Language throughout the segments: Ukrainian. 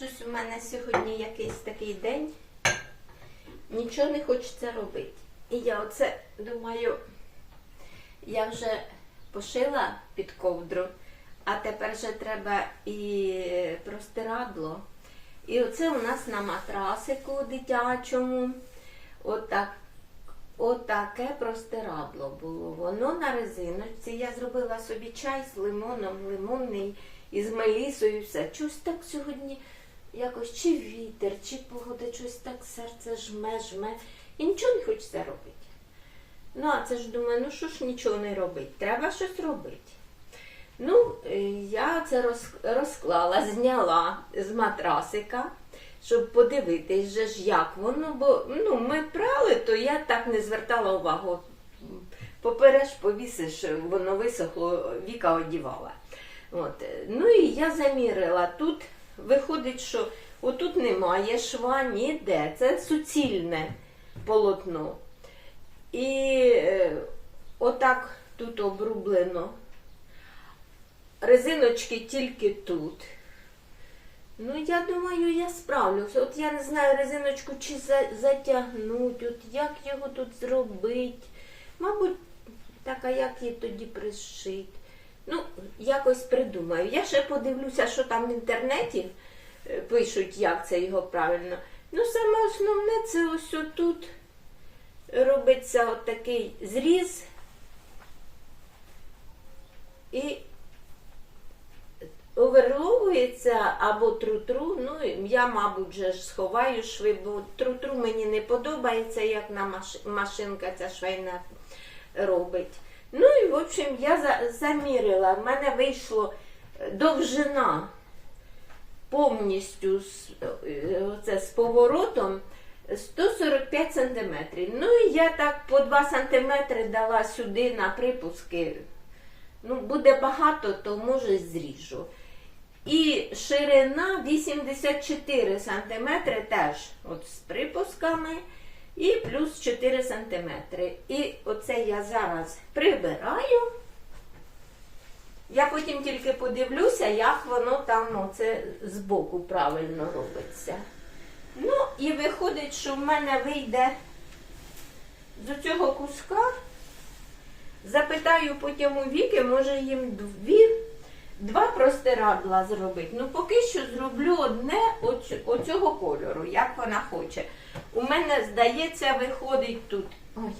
Щось у мене сьогодні якийсь такий день. Нічого не хочеться робити. І я оце думаю, я вже пошила під ковдру, а тепер вже треба і простирадло. І оце у нас на матрасику дитячому. Отак. Отаке простирадло було. Воно на резиночці. Я зробила собі чай з лимоном, лимонний і з мелісою, все. Чусь так сьогодні якось чи вітер, чи погода, щось так серце жме, жме. І нічого не хочеться робити. Ну, а це ж думаю, ну що ж нічого не робити? Треба щось робити. Ну, е, я це розклала, зняла з матрасика, щоб подивитись, же ж як воно, бо ну, ми прали, то я так не звертала увагу. Попереш повісиш, воно висохло, віка одівала. От. е, Ну і я замірила. Тут виходить, що отут немає шва ніде. Це суцільне полотно. І е, отак тут обрублено. Резиночки тільки тут. Ну, я думаю, я справлюся. От я не знаю резиночку чи за, затягнуть, от як його тут зробити. Мабуть, так, а як її тоді пришити. Ну, якось придумаю. Я ще подивлюся, що там в інтернеті е, пишуть, як це його правильно. Ну, саме основне це ось отут робиться от такий зріз. І оверловується або тру-тру. Ну, я, мабуть, вже ж сховаю шви, бо тру-тру мені не подобається, як на машинка ця швейна робить. Ну і, в общем, я за... замірила. В мене вийшло е, довжина повністю з, е, оце, з поворотом 145 сантиметрів. Ну і я так по 2 сантиметри дала сюди на припуски. Ну, буде багато, то може зріжу. І ширина 84 сантиметри теж от з припусками. І плюс 4 сантиметри. І оце я зараз прибираю. Я потім тільки подивлюся, як воно там оце збоку правильно робиться. Ну, і виходить, що в мене вийде з цього куска. Запитаю потім у віки, може їм дві, два простирадла зробити. Ну, поки що зроблю одне оць- оцього кольору, як вона хоче. У мене, здається, виходить тут. Ой.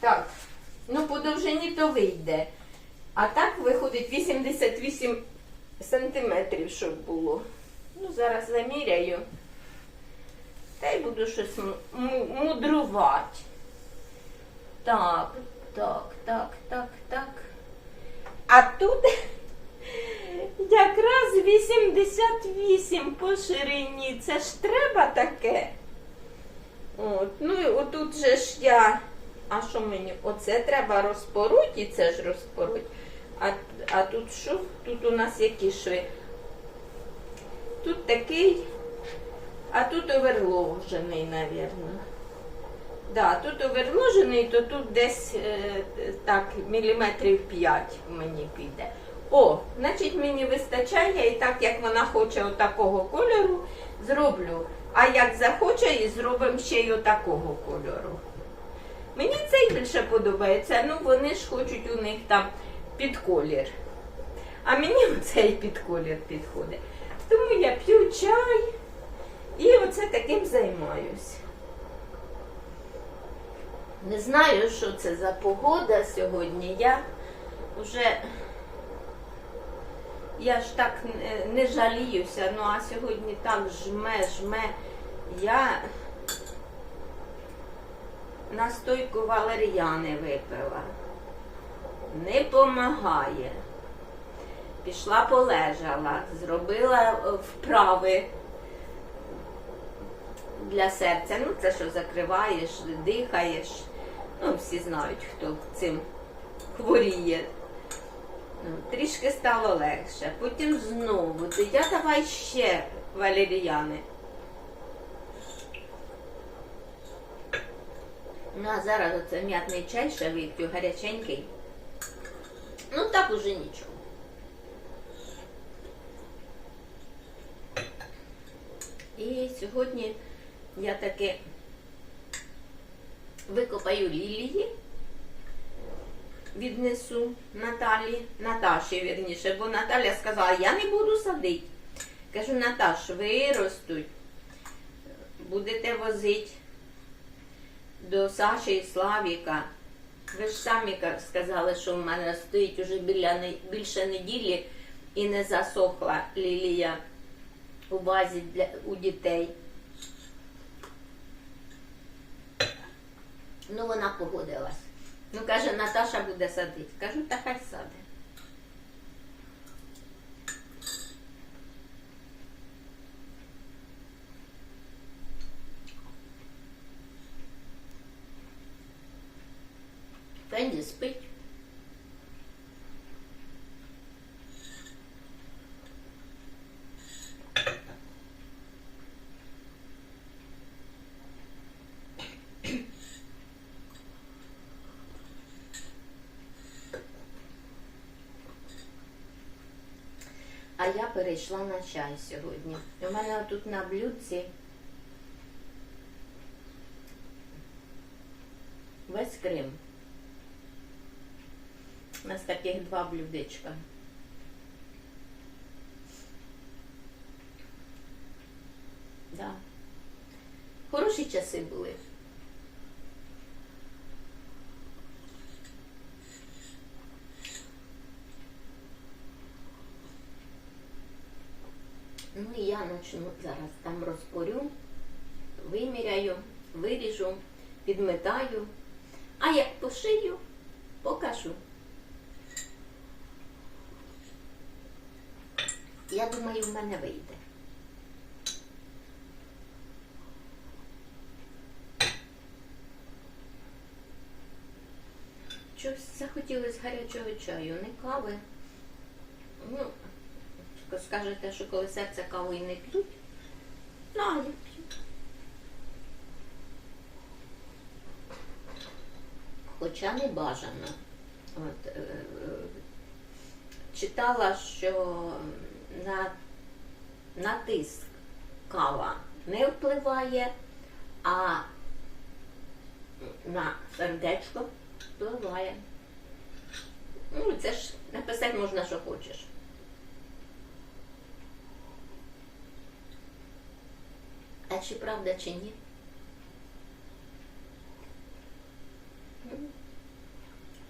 Так, ну по довжині то вийде. А так виходить 88 сантиметрів, щоб було. Ну, зараз заміряю. Та й буду щось мудрувати. Так, так, так, так, так. А тут якраз 88 по ширині. Це ж треба таке. От, ну і отут же ж я. А що мені? Оце треба розпороть і це ж розпороть. А, а тут що? Тут у нас які шви? Тут такий, а тут оверложений, напевно. Да, тут оверложений, то тут десь е, так міліметрів 5 мені піде. О, значить мені вистачає, і так як вона хоче отакого кольору, зроблю. А як захоче, і зробимо ще й отакого кольору. Мені цей більше подобається, ну вони ж хочуть у них там під колір. А мені оцей під колір підходить. Тому я п'ю чай і оце таким займаюсь. Не знаю, що це за погода сьогодні. Я вже я ж так не- жаліюся, ну а сьогодні так жме, жме. Я настойку валер'яни випила. Не помагає. Пішла полежала, зробила е, вправи для серця. Ну, це що закриваєш, дихаєш. Ну, всі знають, хто цим хворіє. Ну, Трішки стало легше. Потім знову. То я давай ще валеріяни. Ну, а зараз оце м'ятний чай ще вип'ю, гаряченький. Ну, так уже нічого. І сьогодні я таки викопаю лілії, віднесу Наталі, Наташі, вірніше, бо Наталя сказала, я не буду садити. Кажу, Наташ, виростуть, будете возити до Саші і Славіка. Ви ж самі сказали, що в мене стоїть уже біля більше неділі і не засохла лілія у вазі для у дітей. Ну, вона погодилась. Ну, каже, Наташа буде садити. Кажу, та хай саде. А я перейшла на чай сьогодні. У мене тут на блюдці весь Крим. У нас таких два блюдечка. Да. Хороші часи були. Ну і я почну зараз там розпорю, виміряю, виріжу, підметаю. А як пошию, покажу. Я думаю, в мене вийде. Щось захотілося гарячого чаю, не кави. Ну, скажете, що коли серце каву і не п'ють. Ну, а я п'ю. Хоча не бажано. От, е, е, читала, що на, на тиск кава не впливає, а на сердечко впливає. Ну, це ж написати можна, що хочеш. Чи правда, чи ні?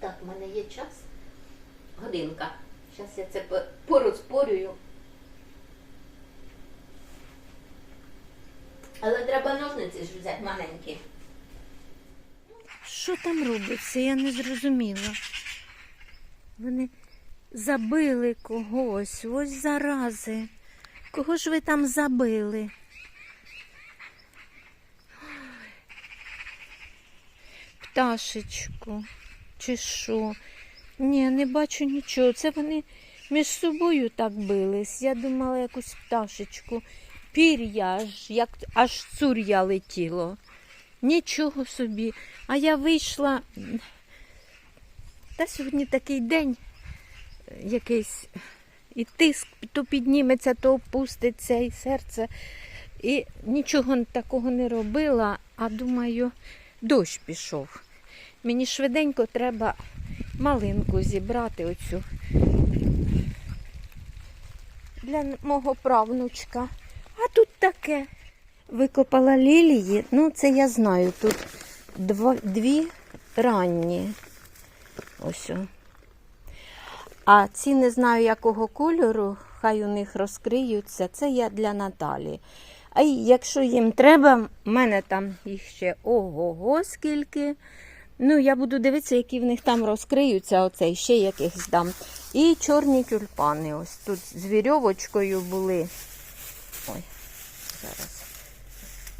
Так, в мене є час. Годинка. Зараз я це по- порозпорюю. Але треба ножниці ж взяти маленькі. Що там робиться, я не зрозуміла. Вони забили когось, ось зарази. Кого ж ви там забили? Пташечку, чи що? Ні, не бачу нічого. Це вони між собою так бились. Я думала якусь пташечку. Пір'я ж, як аж цур'я летіло. Нічого собі. А я вийшла. Та сьогодні такий день якийсь. І тиск то підніметься, то опуститься, і серце. І нічого такого не робила, а думаю, дощ пішов. Мені швиденько треба малинку зібрати оцю для мого правнучка. А тут таке. Викопала лілії, ну це я знаю. Тут два, дві ранні. Ось. о. А ці не знаю якого кольору, хай у них розкриються. Це я для Наталі. А якщо їм треба, в мене там їх ще ого-го скільки. Ну, я буду дивитися, які в них там розкриються, оце, ще яких здам. І чорні тюльпани. Ось тут з вірьовочкою були. Ой, зараз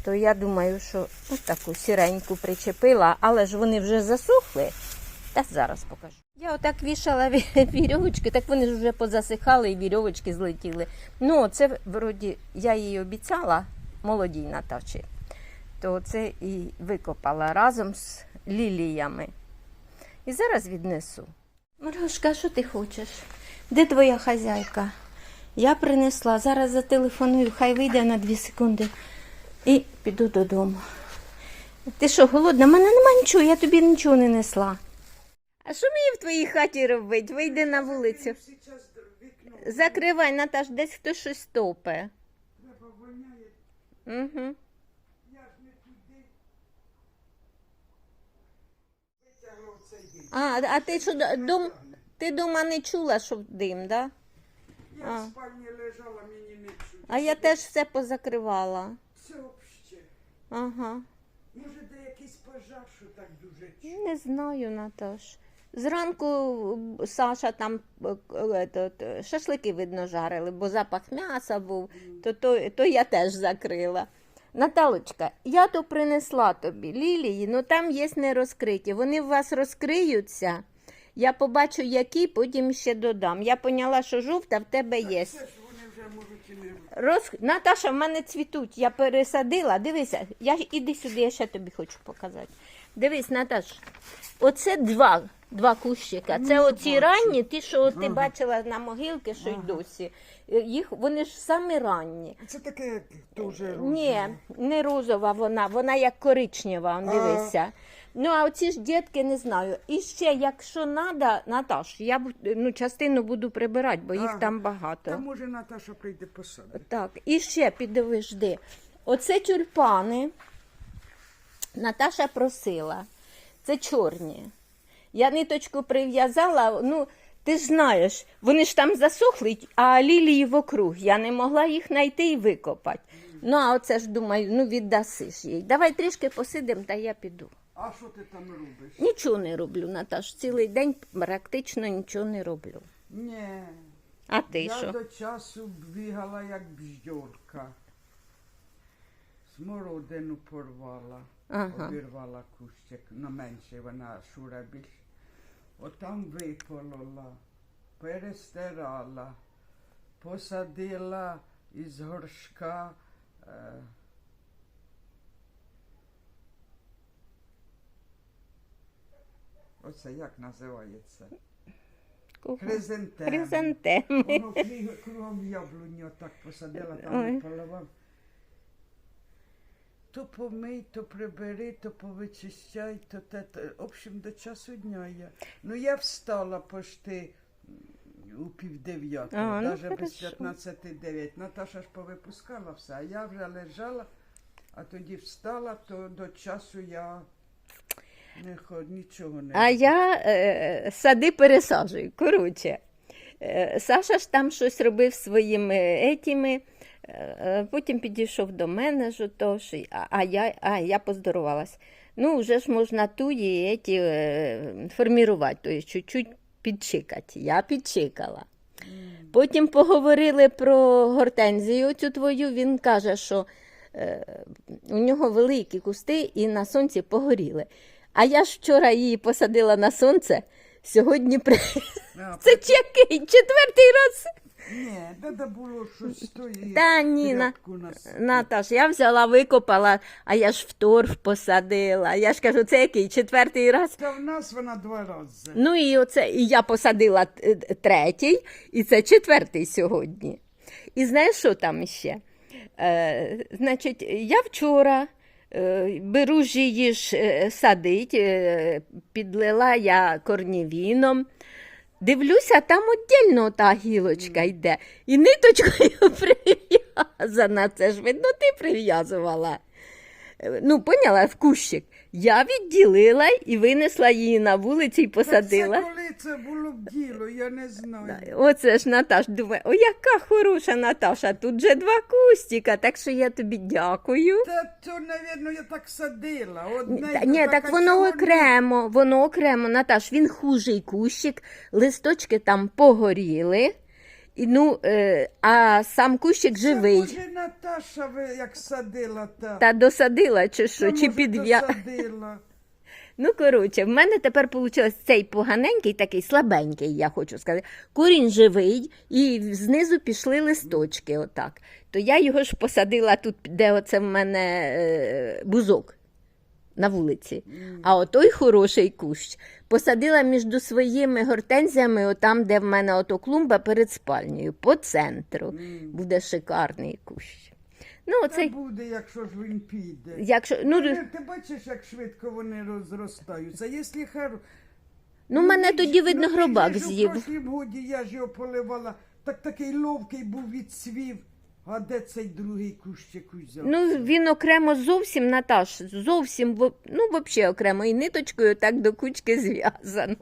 то я думаю, що ось таку сіреньку причепила, але ж вони вже засохли. Та зараз покажу. Я отак вішала вірьовочки, так вони ж вже позасихали і вірьовочки злетіли. Ну, це вроді я їй обіцяла молодій Натачі, то це і викопала разом з ліліями. І зараз віднесу. Маргошка, що ти хочеш? Де твоя хазяйка? Я принесла. Зараз зателефоную, хай вийде на дві секунди і піду додому. Ти що, голодна? У мене нема нічого, я тобі нічого не несла. А що мені в твоїй хаті робити? Вийди на вулицю. Закривай, Наташ, десь хтось щось топе. Угу. Я ж не туди. Витягла в цей дим. А, а ти що дум, ти дома не чула, що дим, да? Я А. в спальні лежала, мені не чути. А я теж все позакривала. Це обще. Ага. Може, де якийсь пожар, що так дуже чути. Не знаю, Наташ. Зранку м, Саша там е, е, е, шашлики видно жарили, бо запах м'яса був, то, то, то я теж закрила. Наталочка, я то принесла тобі лілії, ну там є не розкриті. Вони у вас розкриються. Я побачу, які, потім ще додам. Я поняла, що жовта в тебе є. Це ж вони вже можуть і не Роз... Наташа, в мене цвітуть. Я пересадила. Дивися, я... іди сюди, я ще тобі хочу показати. Дивись, Наташ, оце два, два кущика. Це Ну, оці бачу. ранні, ті, що ти бачила на могилки, що й досі. Е, Їх, вони ж самі ранні. Це таке дуже Ні, не розова вона, вона як коричнева, он, дивися. Ну, а оці ж дітки не знаю. І ще, якщо треба, Наташ, я ну, частину буду прибирати, бо їх Ага. там багато. Та може Наташа прийде посадити. Так, і ще підиви, жди. Оце тюльпани. Наташа просила. Це чорні. Я ниточку прив'язала, ну, ти ж знаєш, вони ж там засохли, а лілії вокруг. Я не могла їх знайти і викопати. Ну, а оце ж думаю, ну віддаси ж їй. Давай трішки посидимо, та я піду. А що ти там робиш? Нічого не роблю, Наташ. Цілий день практично нічого не роблю. Ні. А ти Я що? до часу бігала як бждьорка. Смородину порвала, Ага. обірвала кущик, ну менше вона шура більш. Отам виполола, перестирала, посадила із горшка. Е, оце як називається? Хризантем. Хризантеми. Воно кругом яблуню так посадила, там Ой. не поливав. То помий, то прибери, то повичищай, то те. то. В общем, до часу дня я. Ну я встала пошти у пів дев'ятого, А, ну, навіть без хорошо. 15 дев'ять. Наташа ж повипускала все, а я вже лежала, а тоді встала, то до часу я не ход, нічого не А я е, сади пересаджую. Коротше, е, Саша ж там щось робив своїми етіми, е, потім підійшов до мене, ж а, а, я, а я поздоровалась. Ну, вже ж можна туї еті е, формірувати, тобто чуть-чуть підчикати. Я підчикала. Потім поговорили про гортензію цю твою. Він каже, що е, у нього великі кусти і на сонці погоріли. А я ж вчора її посадила на сонце. Сьогодні при... Це який? Четвертий раз. Ні, треба було щось тої Та ні, на... Наташ, я взяла, викопала, а я ж в торф посадила. Я ж кажу, це який? Четвертий раз. Та в нас вона два рази. Ну і оце і я посадила е, третій, і це четвертий сьогодні. І знаєш, що там ще? Е, значить, я вчора е, беру ж її ж е, садить, е, підлила я корнівіном. Дивлюся, там отдільно та гілочка йде. І ниточкою прив'язана. Це ж видно, ти прив'язувала. Е, Ну, поняла, в кущик. Я відділила і винесла її на вулицю і посадила. Це коли це було б діло, я не знаю. Оце ж Наташ думає, о, яка хороша Наташа, тут же два кустика, так що я тобі дякую. Та то, навірно, я так садила. Одне, Та, ні, так воно окремо, воно окремо, Наташ, він хужий кущик, листочки там погоріли, і, ну, е, а сам кущик живий. Може, Наташа ви як садила та. Та досадила чи що, Та, чи може, підв'я. досадила. Ну, коротше, в мене тепер вийшло цей поганенький, такий слабенький, я хочу сказати. Корінь живий, і знизу пішли листочки, отак. То я його ж посадила тут, де оце в мене е, бузок на вулиці. А отой хороший кущ Посадила між своїми гортензіями, отам, де в мене ото клумба перед спальнею, по центру. Буде шикарний кущ. Ну, оцей, буде, якщо ж він піде. якщо, ну, Ти, ти бачиш, як швидко вони розростаються. Якщо хар... ну, мене він тоді, видно, він гробак з'їв. У прошлім годі я ж його поливала, так такий ловкий був відсвів. А де цей другий кущик узяв? Ну, він окремо зовсім, Наташ, зовсім, ну, взагалі окремо, і ниточкою так до кучки зв'язано.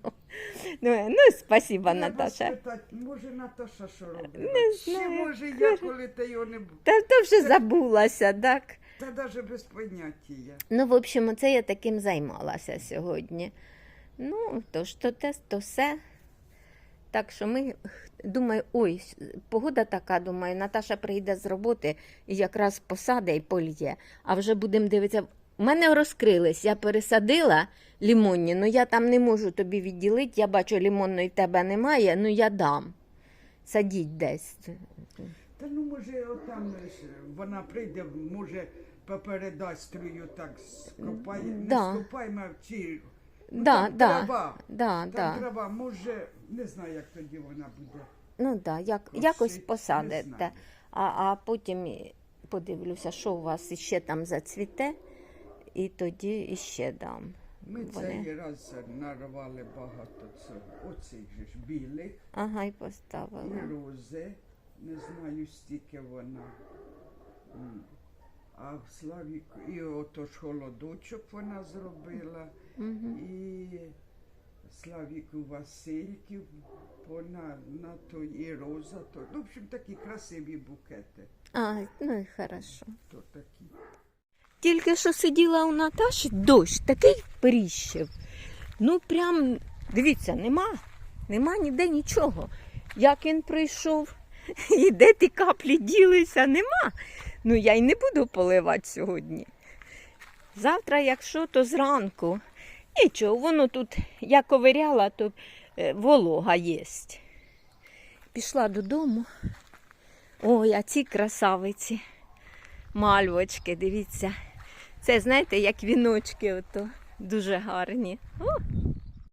Ну, ну спасіба, Наташа. спитати, може Наташа що робила? Не знаю. може я, коли ти його не був. Та то вже забулася, так? Та навіть без поняття. Ну, в общем, це я таким займалася сьогодні. Ну, то ж то те, то все. Так що ми думаю, ой, погода така, думаю, Наташа прийде з роботи і якраз посаде і польє. А вже будемо дивитися. У мене розкрились, я пересадила лімонні, ну я там не можу тобі відділити. Я бачу, лімонної в тебе немає, ну я дам. Садіть десь. Та ну може отам ж вона прийде, може попередасть струю так скопає. Да. Не скопаємо, чи ну, Да, там да, трава. да, Там да. трава, може, не знаю, як тоді вона буде. Ну так, да, як, якось не посадите. знаю. А, а потім і подивлюся, що у вас іще там зацвіте, і тоді іще дам. Ми Вони. цей раз нарвали багато цього. Оцих же ж білих Ага, і і поставила. рози. Не знаю, стільки вона. М. А в Славік, і отож холодочок вона зробила. Угу. І Славіку Васильків, вона на той і роза, то, ну, в общем, такі красиві букети. А, ну і хорошо. То такі. Тільки що сиділа у Наташі, дощ такий пріщив. Ну, прям, дивіться, нема, нема ніде нічого. Як він прийшов, і де ті каплі ділися, нема. Ну, я й не буду поливати сьогодні. Завтра, якщо, то зранку. Нічого, воно тут, я ковиряла, то е, волога є. Пішла додому. Ой, а ці красавиці мальвочки, дивіться. Це, знаєте, як віночки, ото дуже гарні. О,